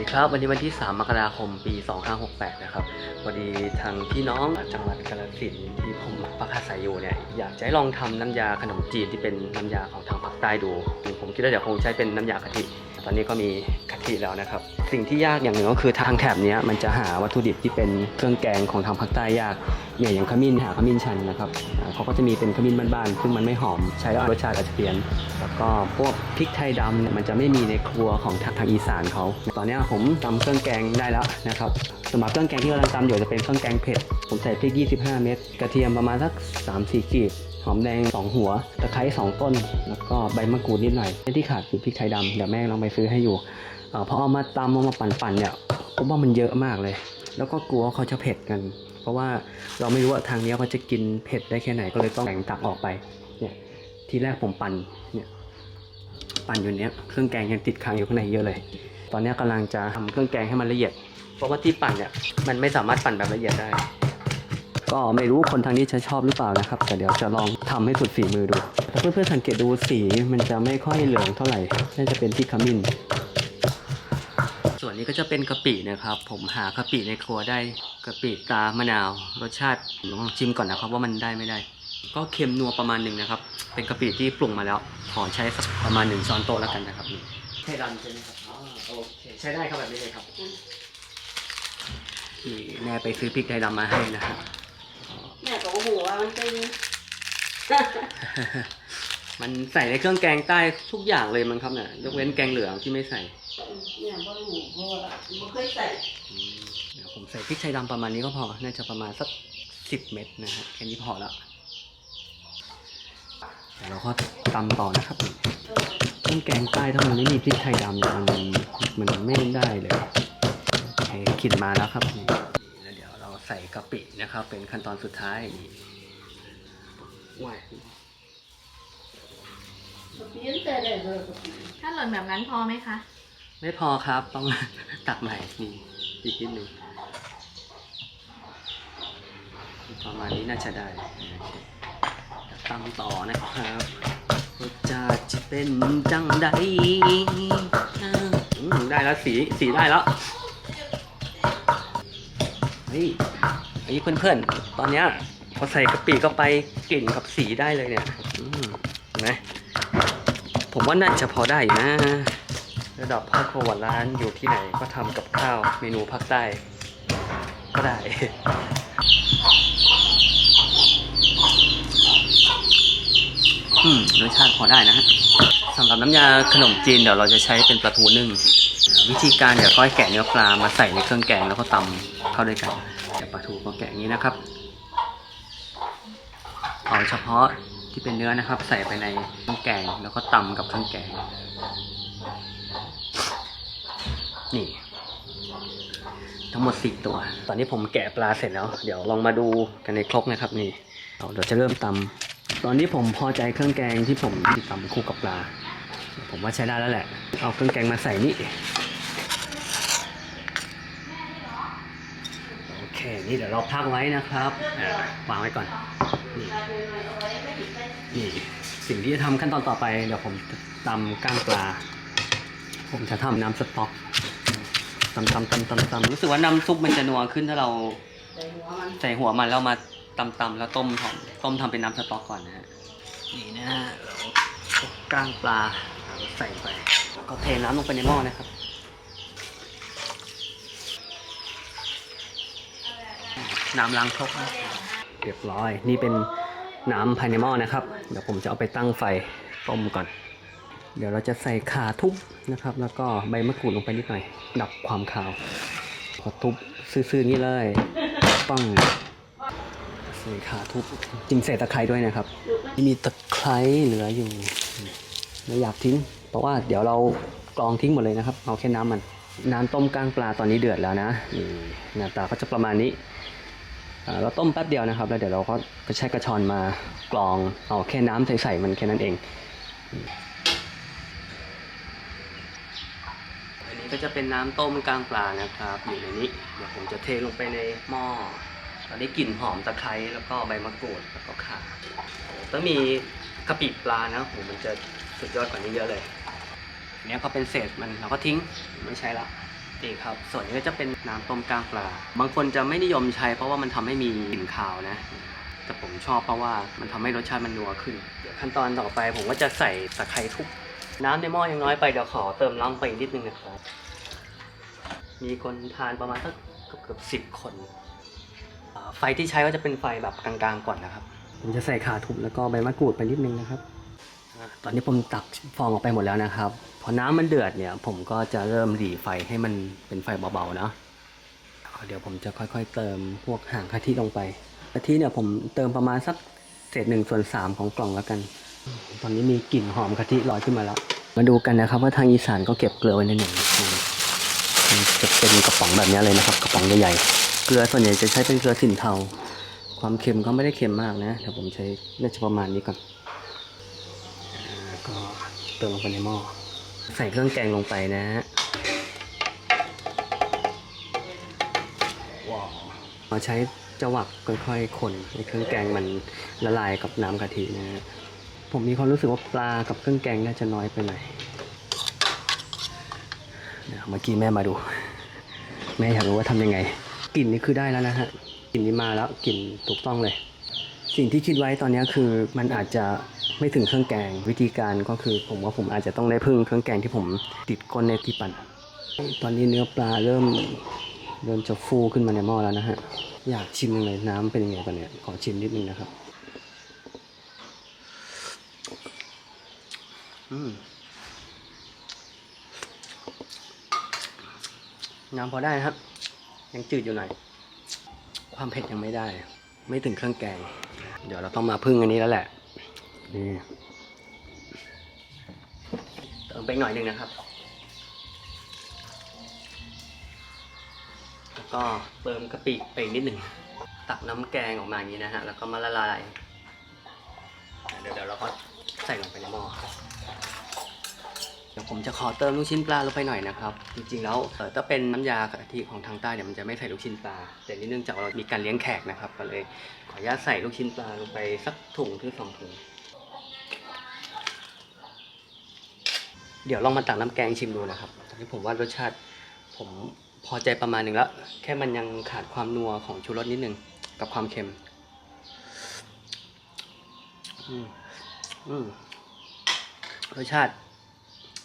ดีครับวันนี้วันที่ 3 มกราคมปี 2568 นะครับพอดีทางพี่น้องจังหวัดกาฬสินธุ์ที่ผมพักอาศัยอยู่เนี่ยอยากจะลองทำน้ำยาขนมจีนที่เป็นน้ำยาของทางภาคใต้ดู ผมคิดว่าเดี๋ยวคงใช้เป็นน้ำยากะทิ ตอนนี้ก็มีกะทิแล้วนะครับ สิ่งที่ยากอย่างหนึ่งก็คือทางแถบนี้มันจะหาวัตถุดิบที่เป็นเครื่องแกงของทางภาคใต้ยากเนี่ยอย่างขมิ้นหาขมิ้นชันนะครับเขาก็จะมีเป็นขมิ้นบ้านๆซึ่งมันไม่หอมใช้แล้วรสชาติอาจจะเปลี่ยน แล้วก็พวกพริกไทยดำเนี่ยมันจะไม่มีในครัวของทางทางอีสานเขาตอนนี้ผมทำเครื่องแกงได้แล้วนะครับสำหรับเครื่องแกงที่กำลังทำอยู่จะเป็นเครื่องแกงเผ็ดผมใส่พริก 25 เม็ดกระเทียมประมาณสัก 3-4 กีบ หอมแดง 2 หัว ตะไคร้2ต้น แล้วก็ใบมะกรูดนิดหน่อยที่ขาดคือพริกไทยดำเดี๋ยวแม่ลองไปซื้อให้อยู่เออพอเอามาตำเอามาปั่นๆเนี่ยผมว่ามันเยอะมากเลย แล้วก็กลัวเขาจะเผ็ดกัน เพราะว่าเราไม่รู้ว่าทางเนี้ยเขาจะกินเผ็ดได้แค่ไหนก็เลยต้องแบ่งตักออกไปเนี่ยทีแรกผมปั่นเนี่ยปั่นอยู่เนี้ยเครื่องแกงยังติดค้างอยู่ข้างในเยอะเลย ตอนนี้ยกำลังจะทำเครื่องแกงให้มันละเอียด เพราะว่าที่ปั่นเนี่ยมันไม่สามารถปั่นแบบละเอียดได้ ก็ไม่รู้คนทางนี้จะชอบหรือเปล่านะครับ แต่เดี๋ยวจะลองทำให้สุดฝีมือดูถ้าเพื่อนๆสังเกตดูสีมันจะไม่ค่อยเหลืองเท่าไหร่น่าจะเป็นที่ขมิ้นส่วนนี้ก็จะเป็นกะปินะครับ ผมหากะปิในครัวได้กะปิตามะนาว รสชาติลองชิมก่อนนะครับว่ามันได้ไม่ได้ ก็เค็มนัวประมาณหนึ่งนะครับ เป็นกะปิที่ปรุงมาแล้ว ขอใช้สักประมาณหนึ่งช้อนโต๊ะแล้วกันนะครับใช่ดำใช่ไหมครับอ๋อโอเคใช้ได้ครับแบบนี้เลยครับนี่แม่ไปซื้อพริกไทยดำมาให้นะครับ หว่ามันเป็น มันใส่ในเครื่องแกงใต้ทุกอย่างเลยมันครับเนี่ยยกเว้นแกงเหลืองที่ไม่ใส่เนี่ยบ่รู้เพราะว่าบ่เคยใส่อืมเดี๋ยวผมใส่พริกไทยดำประมาณนี้ก็พอ น่าจะประมาณสักสิบเม็ดนะฮะแค่นี้พอแล้วเดี๋ยวเราก็ตำต่อนะครับเครื่องแกงใต้ถ้ามันไม่มีพริกไทยดำเนี่ยมันมันไม่ได้เลยโอเคกลิ่นมาแล้วครับนี่ ใส่กะปินะครับ เป็นขั้นตอนสุดท้ายนี่ว้ายเปลี่ยนแต่ได้เลยถ้าหล่นแบบนั้นพอไหมคะ ไม่พอครับต้อง ตักใหม่นี่อีกนิดหนึ่งประมาณนี้น่าจะได้โอเคตำต่อนะครับรสชาติจะเป็นจังใดอืมได้แล้วสีสีได้แล้ว เฮ้ยไอ้เพื่อนๆ ตอนเนี้ยพอใส่กะปิเข้าไปกลิ่นกับสีได้เลยเนี่ยเห็นไหมผมว่าน่าจะพอได้นะ ระดับพ่อครัวร้านอยู่ที่ไหนก็ทำกับข้าวเมนูภาคใต้ก็ได้อืมรสชาติพอได้นะฮะสำหรับน้ำยาขนมจีนเดี๋ยวเราจะใช้เป็นปลาทูนึ่ง วิธีการเดี๋ยวก็ให้แกะเนื้อปลามาใส่ในเครื่องแกงแล้วก็ตำเข้าด้วยกันเดี๋ยวปลาทูก็แกะอย่างนี้นะครับเอาเฉพาะที่เป็นเนื้อนะครับ ใส่ไปในเครื่องแกงแล้วก็ตำกับเครื่องแกง นี่ ทั้งหมดสี่ตัว ตอนนี้ผมแกะปลาเสร็จแล้ว เดี๋ยวลองมาดูกันในครกนะครับ นี่เดี๋ยวจะเริ่มตำตอนนี้ผมพอใจเครื่องแกงที่ผมที่ตำคู่กับปลาผมว่าใช้ได้แล้วแหละ เอาเครื่องแกงมาใส่นี่ โอ เคนี่เดี๋ยวเราพักไว้นะครับวางไว้ก่อน นี่นี่สิ่งที่จะทำขั้นตอนต่อไป เดี๋ยวผมตำก้างปลา ผมจะทำน้ำสต๊อกตำตำตำตำตำรู้สึกว่าน้ำซุปมันจะนัวขึ้นถ้าเราใส่หัวมันใส่หัวมันแล้วมาตำตำแล้วต้มหอมต้มทำเป็นน้ำสต๊อกก่อนนะฮะนี่นะเราเอาก้างปลาใส่ไปแล้วก็เทน้ำลงไปในหม้อนะครับ น้ำล้างครกนะเรียบร้อย นี่เป็นน้ำภายในหม้อนะครับ เดี๋ยวผมจะเอาไปตั้งไฟต้มก่อน เดี๋ยวเราจะใส่ขาทุบนะครับ แล้วก็ใบมะกรูดลงไปนิดหน่อย ดับความคาว พอทุบซื่อๆนี้เลยปังใส่ขาทุบจริงใส่ตะไคร้ด้วยนะครับ มีตะไคร้เหลืออยู่ไม่อยากทิ้ง เพราะว่าเดี๋ยวเรากรองทิ้งหมดเลยนะครับ เอาแค่น้ำมัน น้ำต้มก้างปลาตอนนี้เดือดแล้วนะนี่หน้าตาก็จะประมาณนี้ เราต้มแป๊บเดียวนะครับ แล้วเดี๋ยวเราก็กใช้กระชอนมากรองเอาแค่น้ำใสๆมันแค่นั้นเอง อันนี้ก็จะเป็นน้ำต้มกลางปลานะครับ อยู่ในนี้ เดี๋ยวผมจะเทลงไปในหม้อตอนนี้กลิ่นหอมตะไคร้แล้วก็ใบมะกรูดแล้วก็ข่าต้องมีกะปิปลานะโหมันจะสุดยอดกว่านี้เยอะเลยอันเนี้ยก็เป็นเศษมันเราก็ทิ้งไม่ใช้ละ นี่ครับ ส่วนนี้ก็จะเป็นน้ำต้มกล้างปลา บางคนจะไม่นิยมใช้เพราะว่ามันทำให้มีกลิ่นคาวนะ แต่ผมชอบเพราะว่ามันทำให้รสชาติมันนัวขึ้น เดี๋ยวขั้นตอนต่อไปผมก็จะใส่ตะไคร้ทุบน้ำในหม้อยังน้อยไปเดี๋ยวขอเติมน้ำไปนิดนึงนะครับ มีคนทานประมาณสักเกือบสิบคน ไฟที่ใช้ก็จะเป็นไฟแบบกลางๆก่อนนะครับ ผมจะใส่ขาทุบแล้วก็ใบมะกรูดไปนิดนึงนะครับ ตอนนี้ผมตักฟองออกไปหมดแล้วนะครับ พอน้ำมันเดือดเนี่ย ผมก็จะเริ่มหลีไฟให้มันเป็นไฟเบาๆเนาะเดี๋ยวผมจะค่อยๆ เติมพวกหางกะทิลงไปกะทิเนี่ยผมเติมประมาณสักเศษหนึ่งส่วนสามของกล่องแล้วกัน ตอนนี้มีกลิ่นหอมกะทิลอยขึ้นมาแล้ว มาดูกันนะครับว่าทางอีสานก็เก็บเกลือไว้ในหนึ่งจะเป็นกระป๋องแบบนี้เลยนะครับ กระป๋องใหญ่ๆ เกลือส่วนใหญ่จะใช้เป็นเกลือถิ่นเทา ความเค็มก็ไม่ได้เค็มมากนะเดี๋ยวผมใช้น่าจะประมาณนี้ก่อน เติมลงไปในหม้อ ใส่เครื่องแกงลงไปนะฮะว้าวมาใช้จวักค่อยๆคนให้เครื่องแกงมันละลายกับน้ำกะทินะฮะ ผมมีความรู้สึกว่าปลากับเครื่องแกงน่าจะน้อยไปหน่อยเดี๋ยวเมื่อกี้แม่มาดู แม่อยากรู้ว่าทำยังไงกลิ่นนี่คือได้แล้วนะฮะกลิ่นนี้มาแล้วกลิ่นถูกต้องเลย สิ่งที่คิดไว้ตอนนี้คือมันอาจจะ ไม่ถึงเครื่องแกง วิธีการก็คือผมว่าผมอาจจะต้องได้พึ่งเครื่องแกงที่ผมติดก้นในที่ปั่น ตอนนี้เนื้อปลาเริ่มเริ่มจะฟูขึ้นมาในหม้อแล้วนะฮะ อยากชิมเลยน้ำเป็นยังไงก่อนเนี่ย ขอชิมนิดนึงนะครับ อืมน้ำพอได้นะครับ ยังจืดอยู่หน่อย ความเผ็ดยังไม่ได้ ไม่ถึงเครื่องแกง เดี๋ยวเราต้องมาพึ่งอันนี้แล้วแหละ นี่เติมไปหน่อยหนึ่งนะครับ แล้วก็เติมกะปิไปนิดหนึ่ง ตักน้ำแกงออกมาอย่างนี้นะฮะ แล้วก็มาละลาย เดี๋ยวเดี๋ยวเราก็ใส่ลงไปในหม้อเดี๋ยวผมจะขอเติมลูกชิ้นปลาลงไปหน่อยนะครับ จริงๆแล้วถ้าเป็นน้ำยากะทิของทางใต้เนี่ยมันจะไม่ใส่ลูกชิ้นปลา แต่นี่เนื่องจากเรามีการเลี้ยงแขกนะครับ ก็เลยขออนุญาตใส่ลูกชิ้นปลาลงไปสักถุงถึงสองถุง เดี๋ยวลองมาตักน้ำแกงชิมดูนะครับตอนนี้ผมว่ารสชาติผมพอใจประมาณหนึ่งแล้ว แค่มันยังขาดความนัวของชูรสนิดนึง กับความเค็ม อืมอืมรสชาติ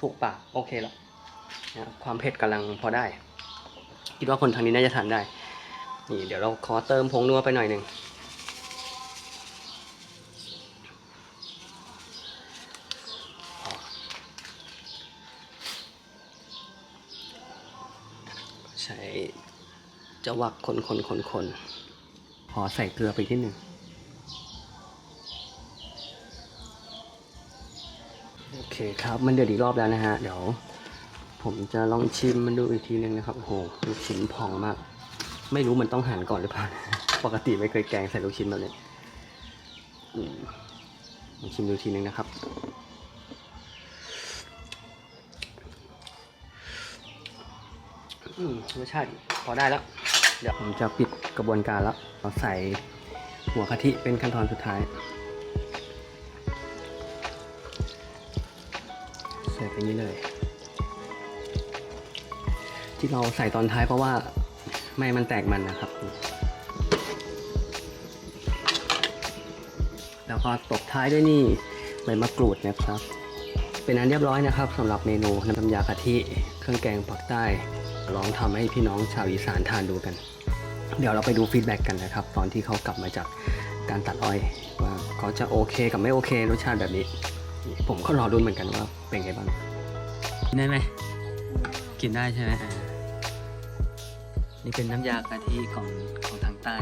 ถูกปากโอเคแล้วนะความเผ็ดกำลังพอได้ คิดว่าคนทางนี้น่าจะทานได้ นี่เดี๋ยวเราขอเติมผงนัวไปหน่อยหนึ่ง ใช้จะวักคนคนคนคนขอใส่เกลือไปที่หนึ่งโอเคครับมันเดือดอีกรอบแล้วนะฮะ เดี๋ยว ผมจะลองชิมมันดูอีกทีนึงนะครับโอ้โหลูกชิ้นพองมาก ไม่รู้มันต้องหั่นก่อนหรือเปล่า ปกติไม่เคยแกงใส่ลูกชิ้นแบบนี้ลองชิมดูอีกทีนึงนะครับ รสชาติพอได้แล้ว เดี๋ยวผมจะปิดกระบวนการแล้วเราใส่หัวกะทิเป็นขั้นตอนสุดท้าย ใส่ไปนี้เลย ที่เราใส่ตอนท้ายเพราะว่าไม่มันแตกมันนะครับ แล้วก็ตบท้ายด้วยนี่ใบมะกรูดนะครับ เป็นอันเรียบร้อยนะครับสำหรับเมนูน้ำยากะทิ เครื่องแกงปักใต้ ลองทำให้พี่น้องชาวอีสานทานดูกัน เดี๋ยวเราไปดูฟีดแบ็กกันนะครับ ตอนที่เขากลับมาจากการตัดอ้อยว่าเขาจะโอเคกับไม่โอเครสชาติแบบนี้ ผมก็รอรุ้นเหมือนกันว่าเป็นไงบ้างกินได้ไหมกินได้ใช่ไหมอ่านี่เป็นน้ำยากะทิของของทางใต้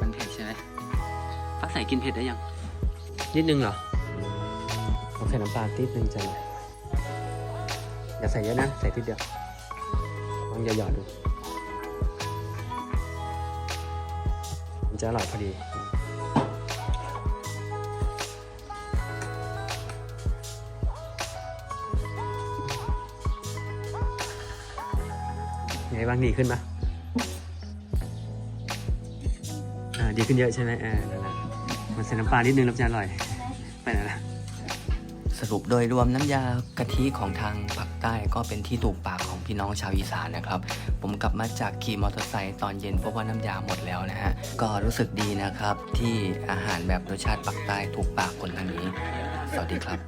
มันเผ็ดใช่ไหมฟ้าใส่กินเผ็ดได้ยัง นิดนึงเหรอผมใส่น้ำปลาติดนึงจะหน่อยอย่าใส่เยอะนะ ใส่ทีเดียวล องหยอดๆดู มันจะอร่อยพอดี ไงบ้างดีขึ้นปะอ่าดีขึ้นเยอะใช่ไหมอ่านั่นแหละมันใส่น้ำปลานิดนึงแล้วจะอร่อย ไปไหนละสรุปโดยรวมน้ำยากะทิของทางภาคใต้ก็เป็นที่ถูกปากของ พี่น้องชาวอีสานนะครับ ผมกลับมาจากขี่มอเตอร์ไซค์ตอนเย็นเพราะว่าน้ำยาหมดแล้วนะฮะ ก็รู้สึกดีนะครับที่อาหารแบบรสชาติปักใต้ถูกปากคนทางนี้ สวัสดีครับ